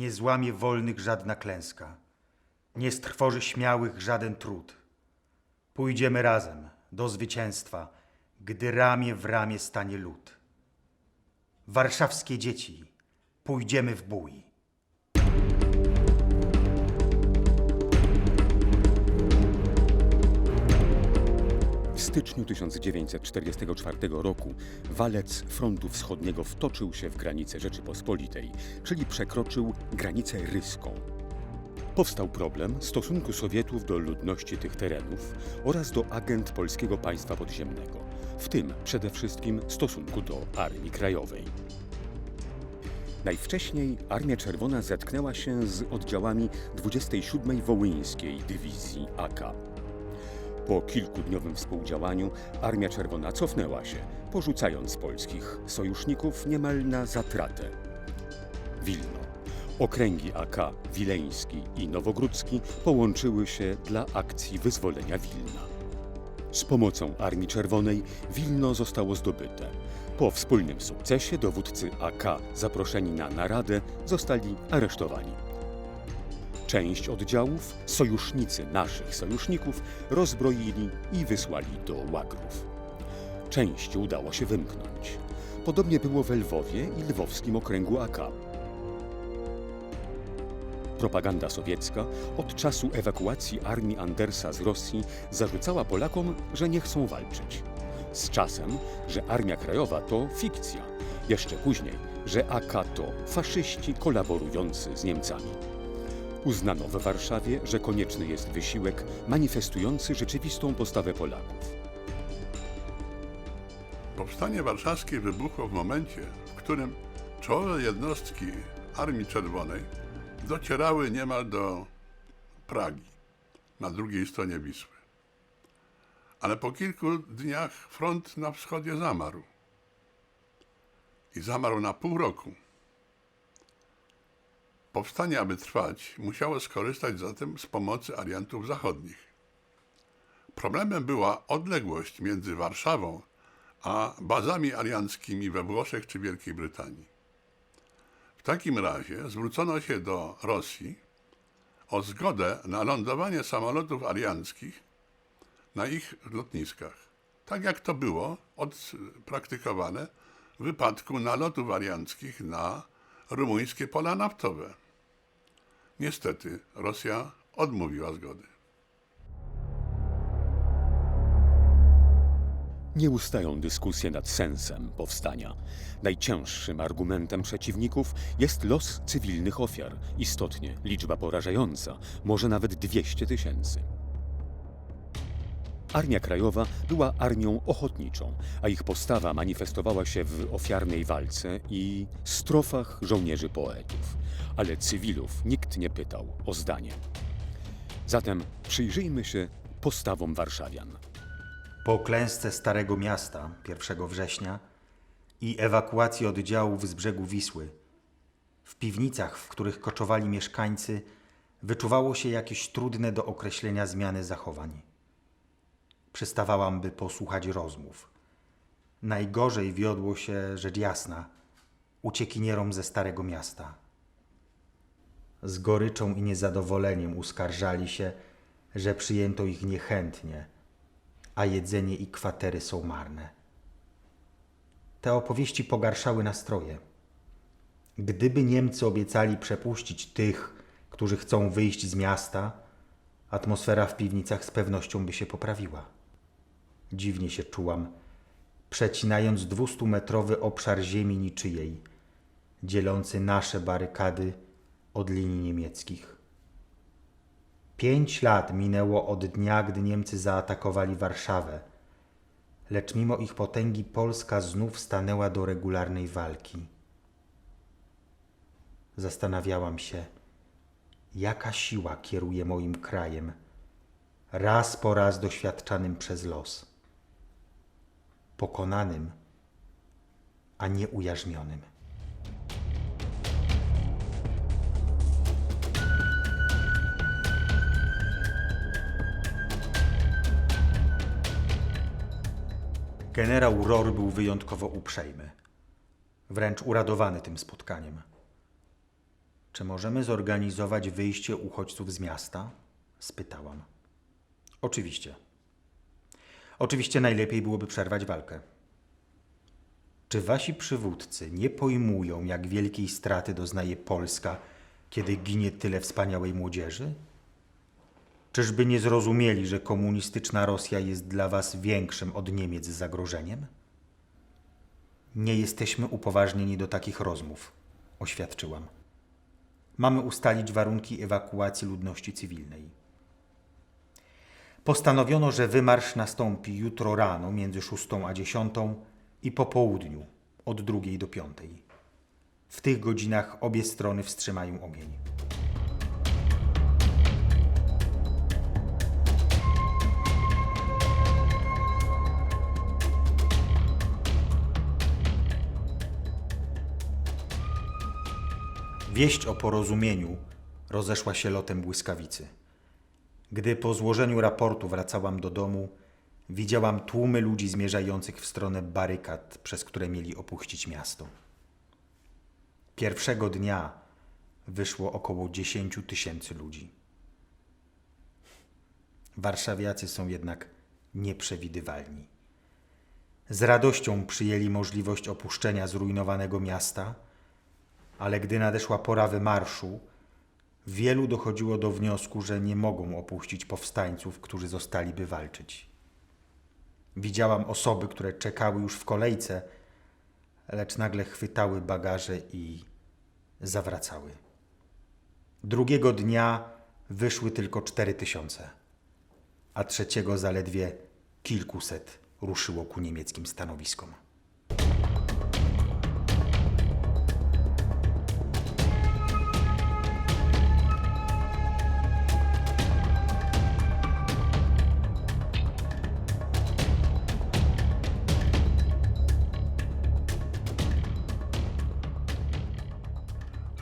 Nie złamie wolnych żadna klęska, nie strwoży śmiałych żaden trud. Pójdziemy razem do zwycięstwa, gdy ramię w ramię stanie lud. Warszawskie dzieci, pójdziemy w bój. Styczniu 1944 roku walec frontu wschodniego wtoczył się w granice Rzeczypospolitej, czyli przekroczył granicę ryską. Powstał problem stosunku Sowietów do ludności tych terenów oraz do agent Polskiego Państwa Podziemnego, w tym przede wszystkim stosunku do Armii Krajowej. Najwcześniej Armia Czerwona zetknęła się z oddziałami 27 Wołyńskiej Dywizji AK. Po kilkudniowym współdziałaniu Armia Czerwona cofnęła się, porzucając polskich sojuszników niemal na zatratę. Wilno. Okręgi AK Wileński i Nowogródzki połączyły się dla akcji wyzwolenia Wilna. Z pomocą Armii Czerwonej Wilno zostało zdobyte. Po wspólnym sukcesie dowódcy AK zaproszeni na naradę zostali aresztowani. Część oddziałów sojusznicy naszych sojuszników rozbroili i wysłali do łagrów. Części udało się wymknąć. Podobnie było w Lwowie i lwowskim okręgu AK. Propaganda sowiecka od czasu ewakuacji armii Andersa z Rosji zarzucała Polakom, że nie chcą walczyć. Z czasem, że Armia Krajowa to fikcja. Jeszcze później, że AK to faszyści kolaborujący z Niemcami. Uznano w Warszawie, że konieczny jest wysiłek manifestujący rzeczywistą postawę Polaków. Powstanie warszawskie wybuchło w momencie, w którym czołowe jednostki Armii Czerwonej docierały niemal do Pragi, na drugiej stronie Wisły. Ale po kilku dniach front na wschodzie zamarł. I zamarł na pół roku. Powstanie, aby trwać, musiało skorzystać zatem z pomocy aliantów zachodnich. Problemem była odległość między Warszawą a bazami alianckimi we Włoszech czy Wielkiej Brytanii. W takim razie zwrócono się do Rosji o zgodę na lądowanie samolotów alianckich na ich lotniskach. Tak jak to było odpraktykowane w wypadku nalotów alianckich na rumuńskie pola naftowe. Niestety Rosja odmówiła zgody. Nie ustają dyskusje nad sensem powstania. Najcięższym argumentem przeciwników jest los cywilnych ofiar, istotnie liczba porażająca, może nawet 200 tysięcy. Armia Krajowa była armią ochotniczą, a ich postawa manifestowała się w ofiarnej walce i strofach żołnierzy poetów. Ale cywilów nikt nie pytał o zdanie. Zatem przyjrzyjmy się postawom warszawian. Po klęsce Starego Miasta 1 września i ewakuacji oddziałów z brzegu Wisły, w piwnicach, w których koczowali mieszkańcy, wyczuwało się jakieś trudne do określenia zmiany zachowań. Przystawałam, by posłuchać rozmów. Najgorzej wiodło się, rzecz jasna, uciekinierom ze Starego Miasta. Z goryczą i niezadowoleniem uskarżali się, że przyjęto ich niechętnie, a jedzenie i kwatery są marne. Te opowieści pogarszały nastroje. Gdyby Niemcy obiecali przepuścić tych, którzy chcą wyjść z miasta, atmosfera w piwnicach z pewnością by się poprawiła. Dziwnie się czułam, przecinając dwustumetrowy obszar ziemi niczyjej, dzielący nasze barykady od linii niemieckich. Pięć lat minęło od dnia, gdy Niemcy zaatakowali Warszawę, lecz mimo ich potęgi Polska znów stanęła do regularnej walki. Zastanawiałam się, jaka siła kieruje moim krajem, raz po raz doświadczanym przez los, pokonanym, a nie ujarzmionym. Generał Rohr był wyjątkowo uprzejmy, wręcz uradowany tym spotkaniem. Czy możemy zorganizować wyjście uchodźców z miasta? spytałam. Oczywiście. Oczywiście najlepiej byłoby przerwać walkę. Czy wasi przywódcy nie pojmują, jak wielkiej straty doznaje Polska, kiedy ginie tyle wspaniałej młodzieży? Czyżby nie zrozumieli, że komunistyczna Rosja jest dla was większym od Niemiec zagrożeniem? Nie jesteśmy upoważnieni do takich rozmów, oświadczyłam. Mamy ustalić warunki ewakuacji ludności cywilnej. Postanowiono, że wymarsz nastąpi jutro rano między 6 a 10 i po południu od 2 do 5. W tych godzinach obie strony wstrzymają ogień. Wieść o porozumieniu rozeszła się lotem błyskawicy. Gdy po złożeniu raportu wracałam do domu, widziałam tłumy ludzi zmierzających w stronę barykad, przez które mieli opuścić miasto. Pierwszego dnia wyszło około 10 tysięcy ludzi. Warszawiacy są jednak nieprzewidywalni. Z radością przyjęli możliwość opuszczenia zrujnowanego miasta, ale gdy nadeszła pora wymarszu, wielu dochodziło do wniosku, że nie mogą opuścić powstańców, którzy zostaliby walczyć. Widziałam osoby, które czekały już w kolejce, lecz nagle chwytały bagaże i zawracały. Drugiego dnia wyszły tylko cztery tysiące, a trzeciego zaledwie kilkuset ruszyło ku niemieckim stanowiskom.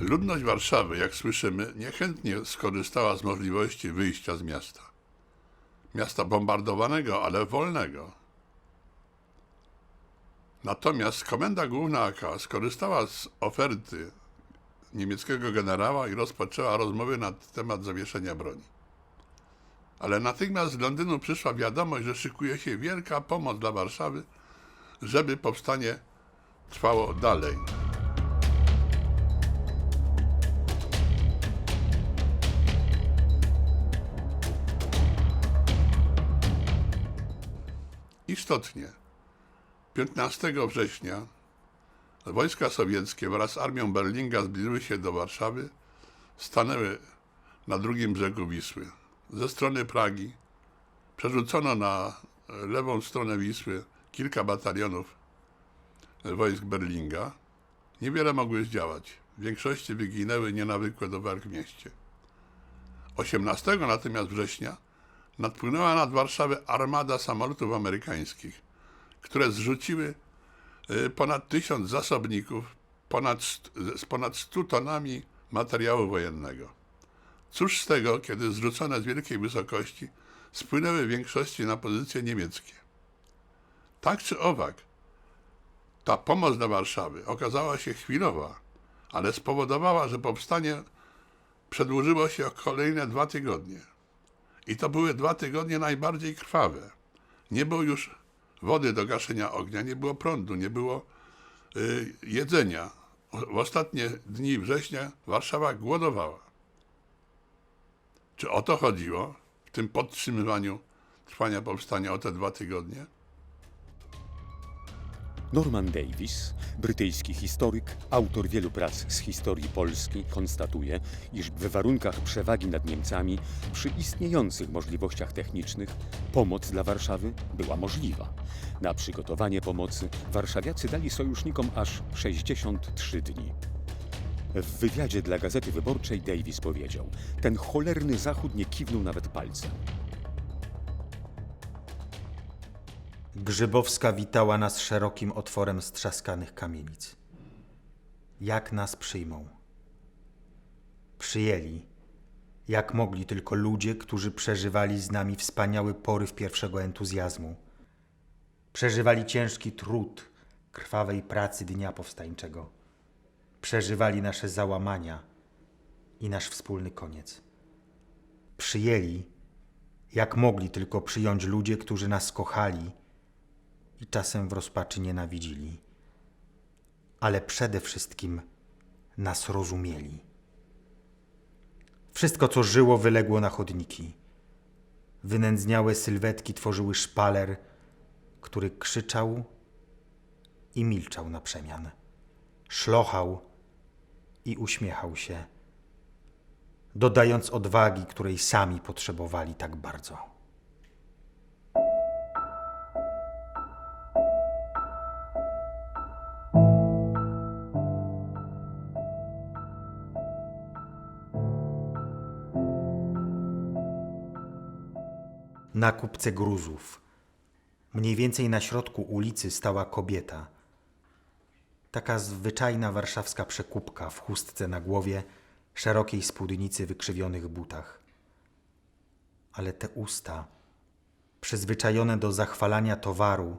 Ludność Warszawy, jak słyszymy, niechętnie skorzystała z możliwości wyjścia z miasta. Miasta bombardowanego, ale wolnego. Natomiast Komenda Główna AK skorzystała z oferty niemieckiego generała i rozpoczęła rozmowy na temat zawieszenia broni. Ale natychmiast z Londynu przyszła wiadomość, że szykuje się wielka pomoc dla Warszawy, żeby powstanie trwało dalej. Istotnie, 15 września wojska sowieckie wraz z armią Berlinga zbliżyły się do Warszawy, stanęły na drugim brzegu Wisły. Ze strony Pragi przerzucono na lewą stronę Wisły kilka batalionów wojsk Berlinga. Niewiele mogły zdziałać. W większości wyginęły nienawykłe do walk w mieście. 18 natomiast września nadpłynęła nad Warszawę armada samolotów amerykańskich, które zrzuciły y, ponad tysiąc zasobników ponad, z ponad 100 tonami materiału wojennego. Cóż z tego, kiedy zrzucone z wielkiej wysokości spłynęły w większości na pozycje niemieckie. Tak czy owak, ta pomoc dla Warszawy okazała się chwilowa, ale spowodowała, że powstanie przedłużyło się o kolejne dwa tygodnie. I to były dwa tygodnie najbardziej krwawe. Nie było już wody do gaszenia ognia, nie było prądu, nie było y, jedzenia. W ostatnie dni września Warszawa głodowała. Czy o to chodziło w tym podtrzymywaniu trwania powstania o te dwa tygodnie? Norman Davis, brytyjski historyk, autor wielu prac z historii Polski, konstatuje, iż w warunkach przewagi nad Niemcami, przy istniejących możliwościach technicznych, pomoc dla Warszawy była możliwa. Na przygotowanie pomocy warszawiacy dali sojusznikom aż 63 dni. W wywiadzie dla Gazety Wyborczej Davis powiedział: Ten cholerny Zachód nie kiwnął nawet palcem. Grzybowska witała nas szerokim otworem strzaskanych kamienic. Jak nas przyjmą? Przyjęli, jak mogli tylko ludzie, którzy przeżywali z nami wspaniały poryw pierwszego entuzjazmu. Przeżywali ciężki trud krwawej pracy dnia powstańczego. Przeżywali nasze załamania i nasz wspólny koniec. Przyjęli, jak mogli tylko przyjąć ludzie, którzy nas kochali i czasem w rozpaczy nienawidzili, ale przede wszystkim nas rozumieli. Wszystko, co żyło, wyległo na chodniki. Wynędzniałe sylwetki tworzyły szpaler, który krzyczał i milczał na przemian. Szlochał i uśmiechał się, dodając odwagi, której sami potrzebowali tak bardzo. Na kupce gruzów, mniej więcej na środku ulicy, stała kobieta. Taka zwyczajna warszawska przekupka w chustce na głowie, szerokiej spódnicy, wykrzywionych butach. Ale te usta, przyzwyczajone do zachwalania towaru,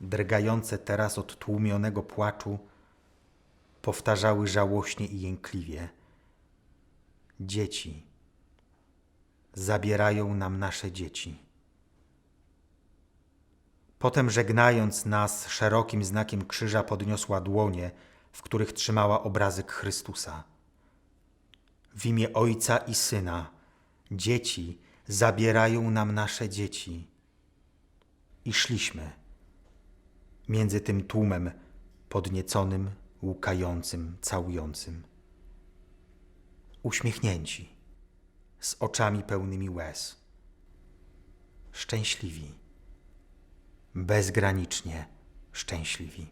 drgające teraz od tłumionego płaczu, powtarzały żałośnie i jękliwie: Dzieci zabierają nam nasze dzieci. Potem, żegnając nas szerokim znakiem krzyża, podniosła dłonie, w których trzymała obrazek Chrystusa. W imię Ojca i Syna, dzieci zabierają nam nasze dzieci. I szliśmy między tym tłumem podnieconym, łukającym, całującym. Uśmiechnięci z oczami pełnymi łez. Szczęśliwi, bezgranicznie szczęśliwi.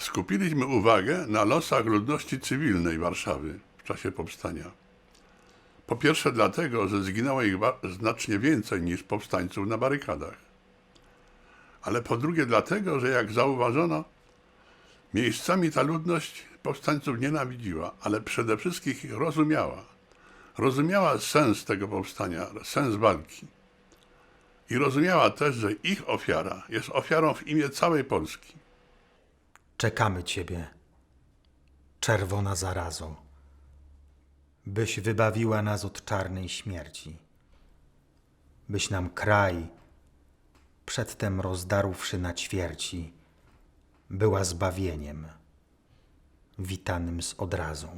Skupiliśmy uwagę na losach ludności cywilnej Warszawy w czasie powstania. Po pierwsze dlatego, że zginęło ich znacznie więcej niż powstańców na barykadach. Ale po drugie dlatego, że jak zauważono, miejscami ta ludność powstańców nienawidziła, ale przede wszystkim ich rozumiała. Rozumiała sens tego powstania, sens walki. I rozumiała też, że ich ofiara jest ofiarą w imię całej Polski. Czekamy Ciebie, czerwona zarazo, byś wybawiła nas od czarnej śmierci, byś nam kraj, przedtem rozdarłszy na ćwierci, była zbawieniem, witanym z odrazą.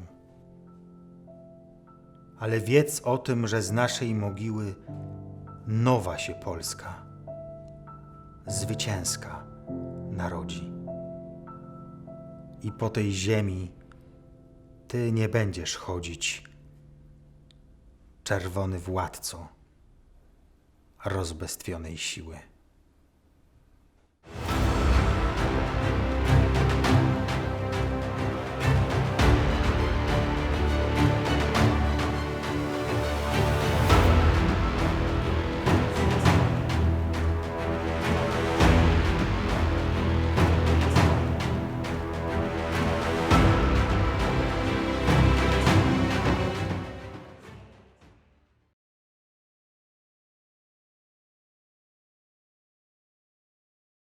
Ale wiedz o tym, że z naszej mogiły nowa się Polska, zwycięska narodzi i po tej ziemi ty nie będziesz chodzić, czerwony władco rozbestwionej siły.